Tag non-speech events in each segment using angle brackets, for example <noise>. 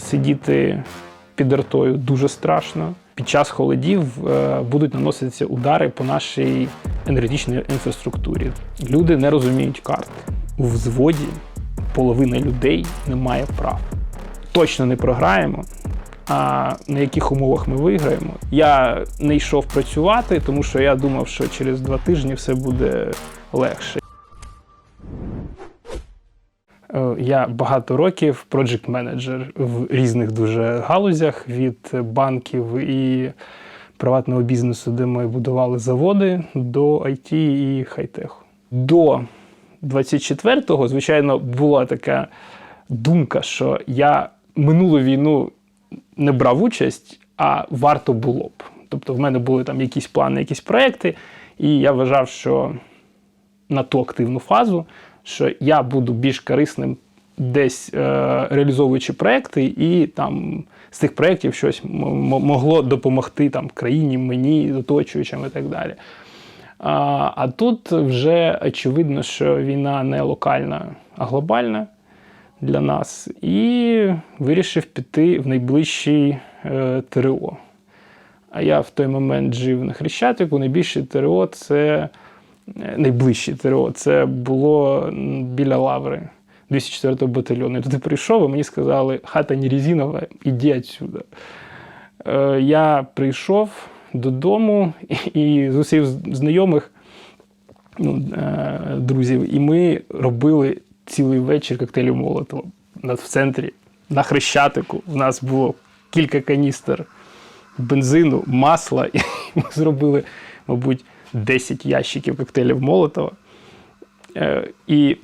сидіти під артою дуже страшно. Під час холодів е, будуть наноситися удари по нашій енергетичній інфраструктурі. Люди не розуміють карти. У взводі половина людей не має прав. Точно не програємо. А на яких умовах ми виграємо? Я не йшов працювати, тому що я думав, що через два тижні все буде легше. Е, Я багато років проджект менеджер в різних дуже галузях від банків і приватного бізнесу, де ми будували заводи, до IT і хай-теху. До 24-го, звичайно, була така думка, що я минулу війну не брав участь, а варто було б. Тобто, в мене були там якісь плани, якісь проекти, і я вважав, що на ту активну фазу, що я буду більш корисним десь е, реалізовуючи проекти, і там з цих проєктів щось могло допомогти там країні, мені, оточуючим і так далі. А, а тут вже очевидно, що війна не локальна, а глобальна для нас, і вирішив піти в найближчий е, ТРО. А я в той момент жив на Хрещатику. Найбільше ТРО це найближче ТРО. Це було біля Лаври 204-го батальйону. Я туди прийшов, і мені сказали, хата не резинова, іди відсюди. Е, Я прийшов додому і, зустрів знайомих ну, е, друзів, і ми робили цілий вечір коктейлів Молотова в центрі, на Хрещатику. У нас було кілька каністр бензину, масла, <laughs> і ми зробили, мабуть, 10 ящиків коктейлів Молотова. Е, І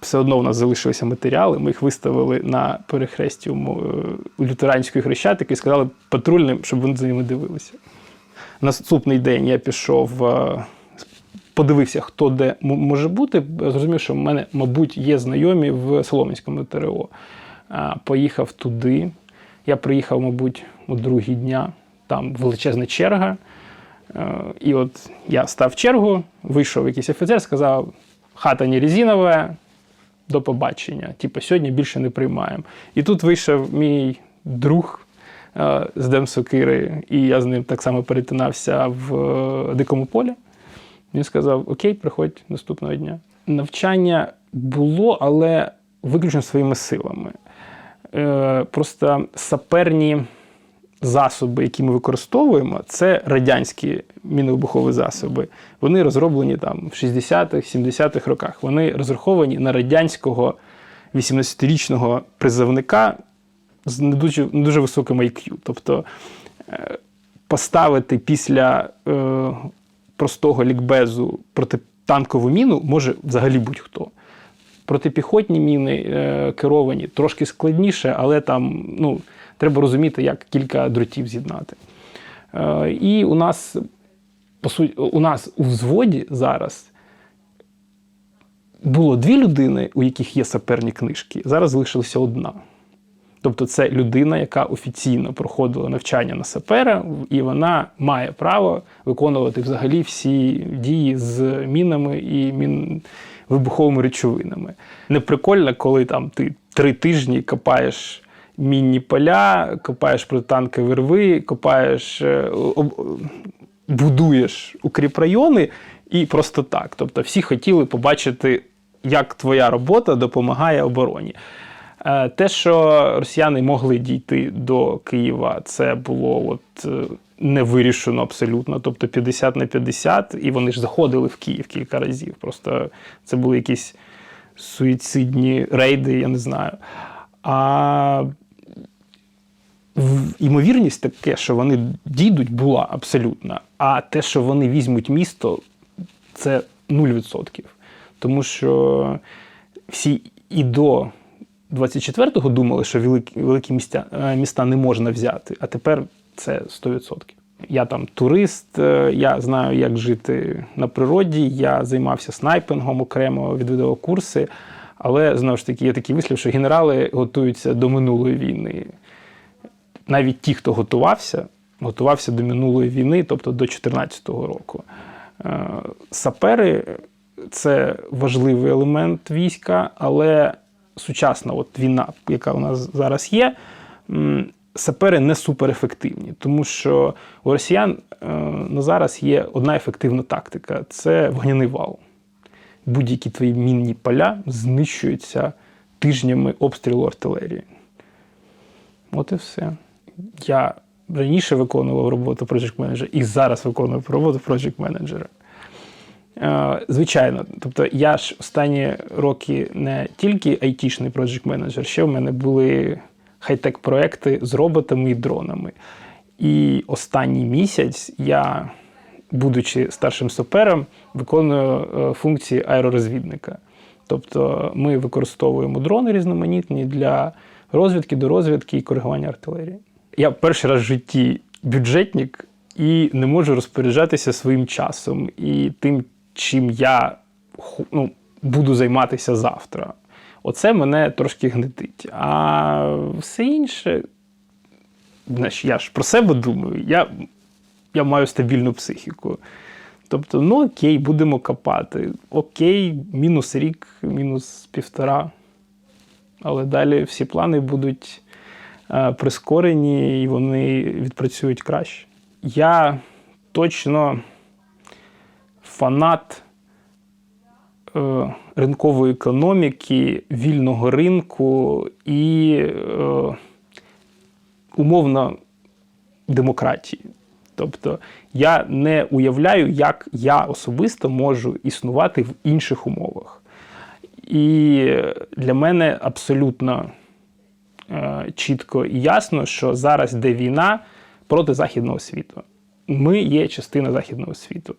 все одно у нас залишилися матеріали. Ми їх виставили на перехресті е, лютеранської хрещатики і сказали патрульним, щоб вони за ними дивилися. Наступний день я пішов, е, подивився, хто де може бути. Зрозумів, що в мене, мабуть, є знайомі в Солом'янському ТРО. Поїхав туди. Я приїхав, мабуть, у другі дня. Там величезна черга. Е, І от я став чергу, вийшов якийсь офіцер, сказав: хата не резинова, до побачення. Типу, сьогодні більше не приймаємо. І тут вийшов мій друг е, з Демсокири, і я з ним так само перетинався в е, дикому полі. Він сказав: Окей, приходь наступного дня. Навчання було, але виключно своїми силами. Просто саперні засоби, які ми використовуємо, це радянські міновибухові засоби. Вони розроблені там в 60-х, 70-х роках. Вони розраховані на радянського 18-річного призовника з не дуже, не дуже високим IQ. Тобто е, поставити після е, простого лікбезу протитанкову міну може взагалі будь-хто. Протипіхотні міни е, керовані трошки складніше, але там ну, треба розуміти, як кілька дротів з'єднати. Е, і у нас, по суті, у нас у взводі зараз було дві людини, у яких є саперні книжки. Зараз залишилася одна. Тобто, це людина, яка офіційно проходила навчання на сапера, і вона має право виконувати взагалі всі дії з мінами і мін... вибуховими речовинами. Неприкольно, коли там ти три тижні копаєш мінні поля, копаєш протитанкові рви, копаєш, е, будуєш укріпрайони і просто так. Тобто всі хотіли побачити, як твоя робота допомагає обороні. Е, Те, що росіяни могли дійти до Києва, це було от е, не вирішено абсолютно, тобто 50 на 50, і вони ж заходили в Київ кілька разів. Просто це були якісь суїцидні рейди, я не знаю. А ймовірність таке, що вони дійдуть, була абсолютна. А те, що вони візьмуть місто, це 0%. Тому що всі і до 24-го думали, що великі, великі місця, е, міста не можна взяти, а тепер це 100%. Я там турист, е, я знаю, як жити на природі. Я займався снайпингом окремо, відвідував курси. Але знову ж таки є такий вислів, що генерали готуються до минулої війни. Навіть ті, хто готувався, готувався до минулої війни, тобто до 2014 року. Е, Сапери це важливий елемент війська, але сучасна от війна, яка у нас зараз є, сапери не суперефективні, тому що у росіян е, на зараз є одна ефективна тактика це вогняний вал. Будь-які твої мінні поля знищуються тижнями обстрілу артилерії. От і все. Я раніше виконував роботу project менеджера і зараз виконую роботу project менеджера. Звичайно, тобто я ж останні роки не тільки айтішний project менеджер, ще в мене були хай-тек проекти з роботами і дронами. І останній місяць я, будучи старшим сапером, виконую е, функції аеророзвідника. Тобто ми використовуємо дрони різноманітні для розвідки, до розвідки і коригування артилерії. Я перший раз в житті бюджетник і не можу розпоряджатися своїм часом і тим, чим я ну, буду займатися завтра. Оце мене трошки гнетить. А все інше, знаєш, я ж про себе думаю, я, я маю стабільну психіку. Тобто, ну окей, будемо копати. Окей, мінус рік, мінус півтора. Але далі всі плани будуть прискорені і вони відпрацюють краще. Я точно фанат е, ринкової економіки, вільного ринку і е, умовно демократії. Тобто я не уявляю, як я особисто можу існувати в інших умовах. І для мене абсолютно е, чітко і ясно, що зараз йде війна проти західного світу. Ми є частина західного світу.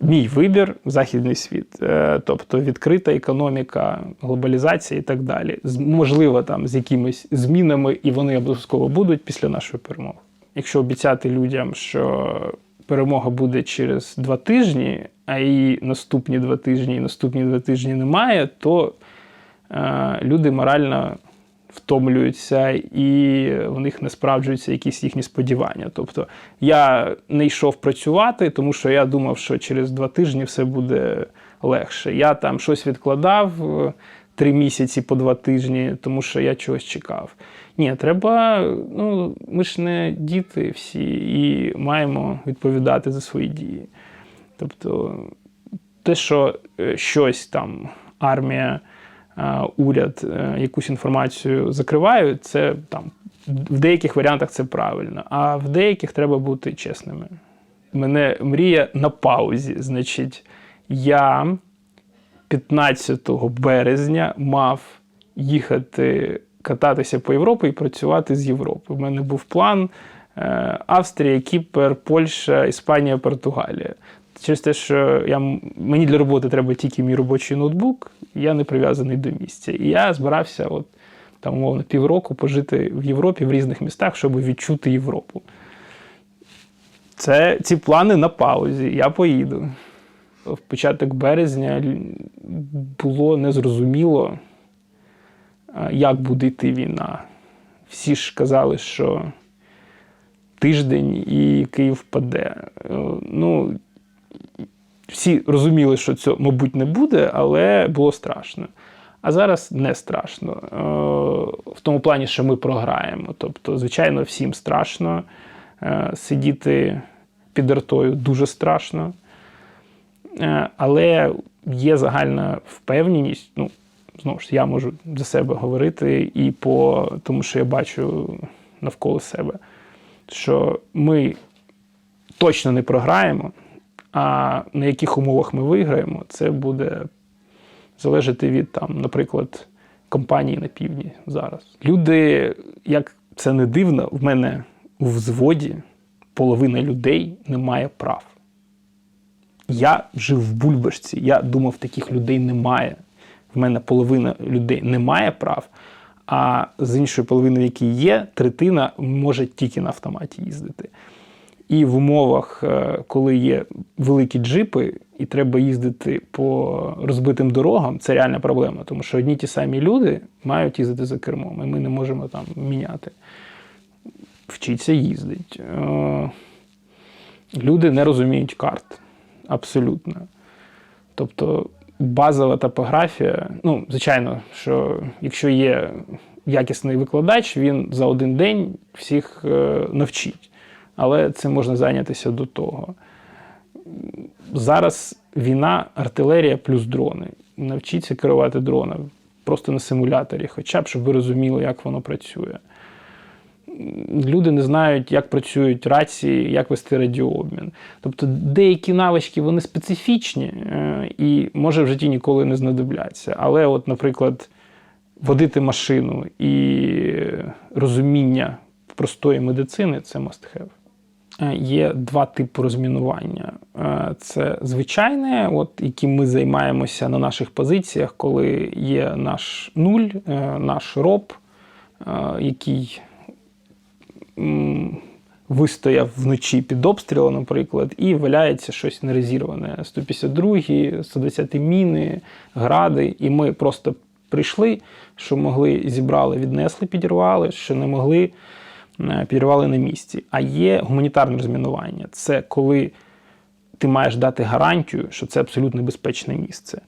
Мій вибір західний світ, Е, тобто відкрита економіка, глобалізація і так далі. Можливо, там з якимись змінами, і вони обов'язково будуть після нашої перемоги. Якщо обіцяти людям, що перемога буде через два тижні, а і наступні два тижні, і наступні два тижні немає, то е, люди морально втомлюються і в них не справджуються якісь їхні сподівання. Тобто я не йшов працювати, тому що я думав, що через два тижні все буде легше. Я там щось відкладав е, три місяці по два тижні, тому що я чогось чекав. Ні, треба, ну ми ж не діти всі і маємо відповідати за свої дії. Тобто, те, що е, щось там армія, уряд е, якусь інформацію закривають, це там в деяких варіантах це правильно, а в деяких треба бути чесними. Мене мрія на паузі. Значить, я 15 березня мав їхати кататися по Європі і працювати з Європи. У мене був план е, Австрія, Кіпр, Польща, Іспанія, Португалія. Через те, що я, мені для роботи треба тільки мій робочий ноутбук, я не прив'язаний до місця. І я збирався, от, там, умовно, півроку пожити в Європі в різних містах, щоб відчути Європу. Це ці плани на паузі. Я поїду. В початок березня було незрозуміло, як буде йти війна. Всі ж казали, що тиждень і Київ впаде. Е, Ну, всі розуміли, що це, мабуть, не буде, але було страшно. А зараз не страшно. Е, В тому плані, що ми програємо. Тобто, звичайно, всім страшно. Е, Сидіти під артою дуже страшно. Е, Але є загальна впевненість. Ну, знову ж я можу за себе говорити і по тому, що я бачу навколо себе, що ми точно не програємо, а на яких умовах ми виграємо, це буде залежати від там, наприклад, компанії на півдні зараз. Люди, як це не дивно, в мене у взводі половина людей не має прав. Я жив в Бульбашці, я думав, таких людей немає. В мене половина людей не має прав, а з іншої половини, які є, третина може тільки на автоматі їздити. І в умовах, е, коли є великі джипи, і треба їздити по розбитим дорогам, це реальна проблема, тому що одні ті самі люди мають їздити за кермом, і ми не можемо там міняти. Вчиться їздить. Е, Люди не розуміють карт. Абсолютно. Тобто базова топографія, ну, звичайно, що якщо є якісний викладач, він за один день всіх е, навчить. Але цим можна зайнятися до того. Зараз війна, артилерія плюс дрони. Навчіться керувати дроном просто на симуляторі, хоча б щоб ви розуміли, як воно працює. Люди не знають, як працюють рації, як вести радіообмін. Тобто деякі навички вони специфічні е, і може в житті ніколи не знадобляться. Але, от, наприклад, водити машину і розуміння простої медицини це must have. Е, Є два типи розмінування. Е, Це звичайне, от, яким ми займаємося на наших позиціях, коли є наш нуль, е, наш роб, який вистояв вночі під обстрілом, наприклад, і валяється щось нерезірване. 152, 120 міни, гради. І ми просто прийшли, що могли, зібрали, віднесли, підірвали, що не могли, підірвали на місці. А є гуманітарне розмінування. Це коли ти маєш дати гарантію, що це абсолютно безпечне місце.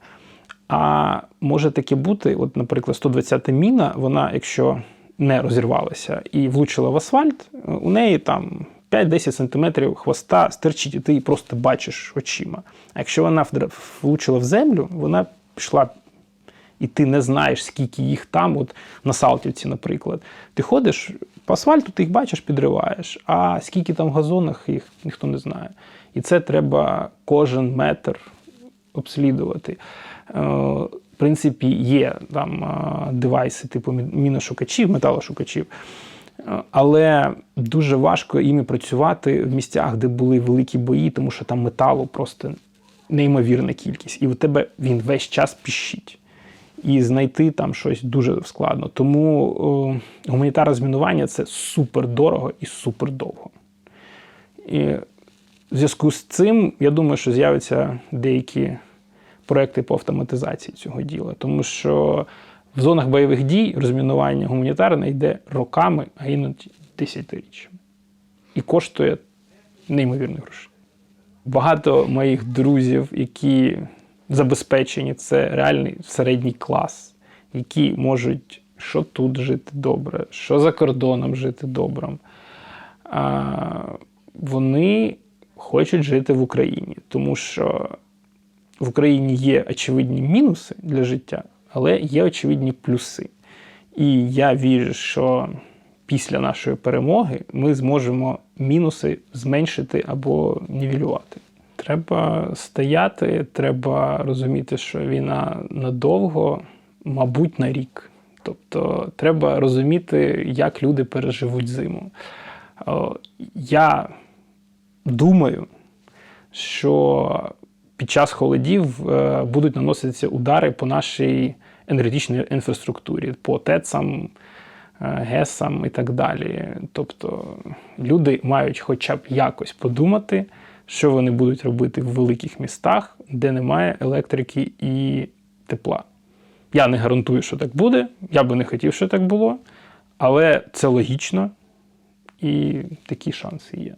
А може таке бути, от, наприклад, 120-та міна, вона, якщо не розірвалася і влучила в асфальт, у неї там 5-10 сантиметрів хвоста стирчить, і ти її просто бачиш очима. А якщо вона влучила в землю, вона пішла, і ти не знаєш, скільки їх там, от на Салтівці, наприклад. Ти ходиш по асфальту, ти їх бачиш, підриваєш, а скільки там в газонах їх ніхто не знає. І це треба кожен метр обслідувати. Е, В принципі, є там е, девайси типу міношукачів, металошукачів, Е, але дуже важко іми працювати в місцях, де були великі бої, тому що там металу просто неймовірна кількість. І у тебе він весь час піщить. І знайти там щось дуже складно. Тому е, гуманітарне змінування це супер дорого і супер довго. І в зв'язку з цим, я думаю, що з'являться деякі проекти по автоматизації цього діла, тому що в зонах бойових дій розмінування гуманітарне йде роками, а іноді десятиріччями. І коштує неймовірних грошей. Багато моїх друзів, які забезпечені, це реальний середній клас, які можуть що тут жити добре, що за кордоном жити добре. А, вони хочуть жити в Україні, тому що в Україні є очевидні мінуси для життя, але є очевидні плюси. І я вірю, що після нашої перемоги ми зможемо мінуси зменшити або нівелювати. Треба стояти, треба розуміти, що війна надовго, мабуть, на рік. Тобто треба розуміти, як люди переживуть зиму. Я думаю, що під час холодів е, будуть наноситися удари по нашій енергетичній інфраструктурі, по ТЕЦам, е, ГЕСам і так далі. Тобто люди мають хоча б якось подумати, що вони будуть робити в великих містах, де немає електрики і тепла. Я не гарантую, що так буде. Я би не хотів, щоб так було, але це логічно і такі шанси є.